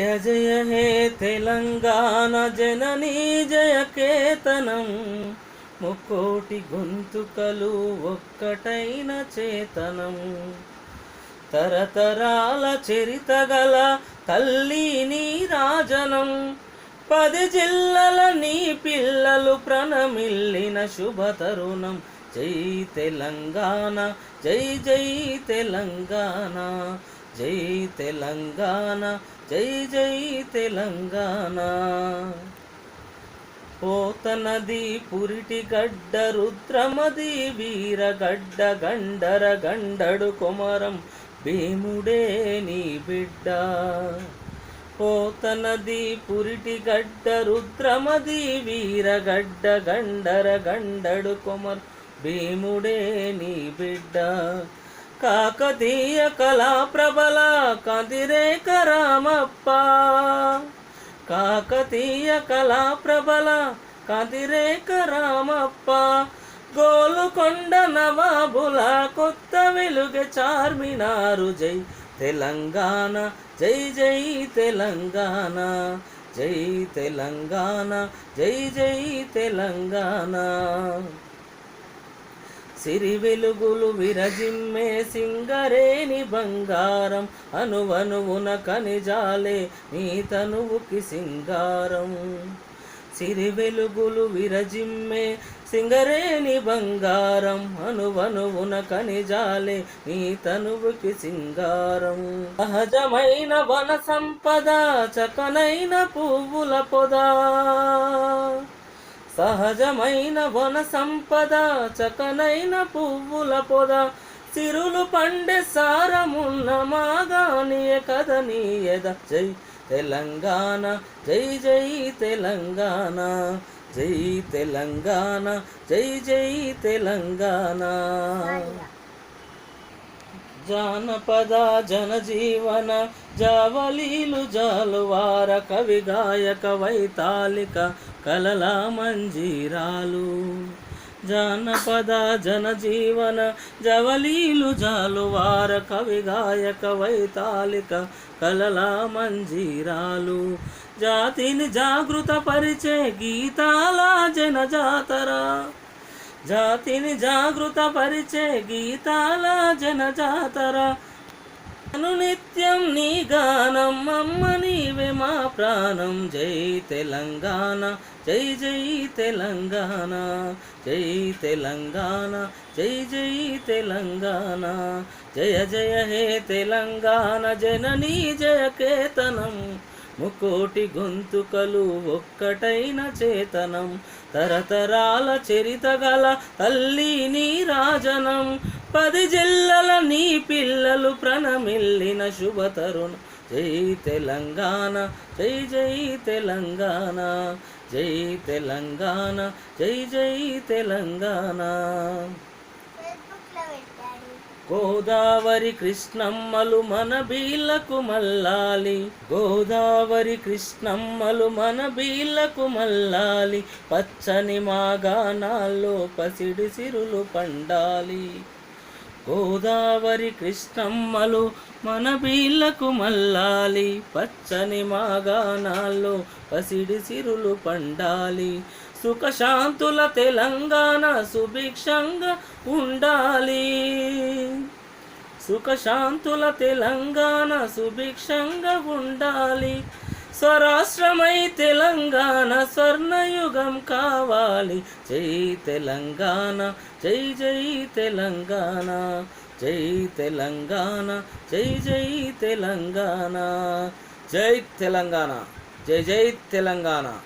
జయ జయ హే తెలంగాణ జననీ జయ కేతనం. ముక్కోటి గొంతుకలు ఒక్కటైన చేతనం. తరతరాల చరిత గల తల్లి నీ రాజనం. పది జిల్లల నీ పిల్లలు ప్రణమిల్లిన శుభ తరుణం. జై తెలంగాణ జై జై తెలంగాణ. జై తెలంగాణ జై జై తెలంగాణ. పోతనది పురిటి గడ్డ రుద్రమది వీరగడ్డ గండర గండడు కుమరం భీముడే నీ బిడ్డ. పోతనది పురిటి గడ్డ రుద్రమది వీరగడ్డ గండర గండడు కుమర్ భీముడే నీ బిడ్డ. కాకతీయ కళా ప్రబల కదిరేక రామప్ప. కాకతీయ కళా ప్రబల కదిరేక రామప్ప. గోలుకొండ నవాబుల కొత్త వెలుగె చార్మినారు. జై తెలంగాణ జై జై తెలంగాణ జై తెలంగాణ జై జై తెలంగాణ. సిరి వెలుగులు విరజిమ్మే సింగరేని బంగారం అనువనువున కనిజాలే నీ తనువుకి సింగారం. సిరి వెలుగులు విరజిమ్మే సింగరేని బంగారం అనువనువున కనిజాలే నీ తనువుకి సింగారం. సహజమైన వన సంపద చకనైన పువ్వుల పొదా. సహజమైన వన సంపద చకనైన పువ్వుల పొద. సిరులు పండే సారమున్న మాగానియ కదనీయద జై తెలంగాణ జై జై తెలంగాణ జై తెలంగాణ జై జై తెలంగాణ. జానపద జనజీవన జావలీలు జాలువార కవి గాయక వైతాళిక కలల మంజీరాలు జానపద జనజీవన జవలీలు జాలువార కవి గాయక వైతాళిక కలల మంజీరాలు జాతిని జాగృత పరిచే గీతాల జనజాతరా జాతిని జాగృత పరిచే గీతాల జనజాతర. అను నిత్యం నీ గానం అమ్మ నీవే మా ప్రాణం. జై తెలంగాణ జై జై తెలంగాణ జై తెలంగాణ జై జై తెలంగాణ. జయ జయ హే తెలంగాణ జననీ జయ కేతనం. ముకోటి గొంతుకలు ఒక్కటైన చేతనం. తరతరాల చరిత గల తల్లి నీ రాజనం. పది జిల్లల నీ పిల్లలు ప్రణమిల్లిన శుభతరుణ. జై తెలంగాణ జై జై తెలంగాణ జై తెలంగాణ జై జై తెలంగాణ. గోదావరి కృష్ణమ్మలు మన బీళ్ళకు మల్లాలి. గోదావరి కృష్ణమ్మలు మన బీళ్ళకు మల్లాలి. పచ్చని మాగానాల్లో పసిడి సిరులు పండాలి. గోదావరి కృష్ణమ్మలు మన బీళ్ళకు మల్లాలి. పచ్చని మాగానాల్లో పసిడి సిరులు పండాలి. సుఖశాంతుల తెలంగాణ సుభిక్షంగా ఉండాలి. సుఖశాంతుల తెలంగాణ సుభిక్షంగా ఉండాలి. స్వరాష్ట్రమై తెలంగాణ స్వర్ణయుగం కావాలి. జై తెలంగాణ జై జై తెలంగాణ జై తెలంగాణ జై జై తెలంగాణ. జై తెలంగాణ జై జై తెలంగాణ.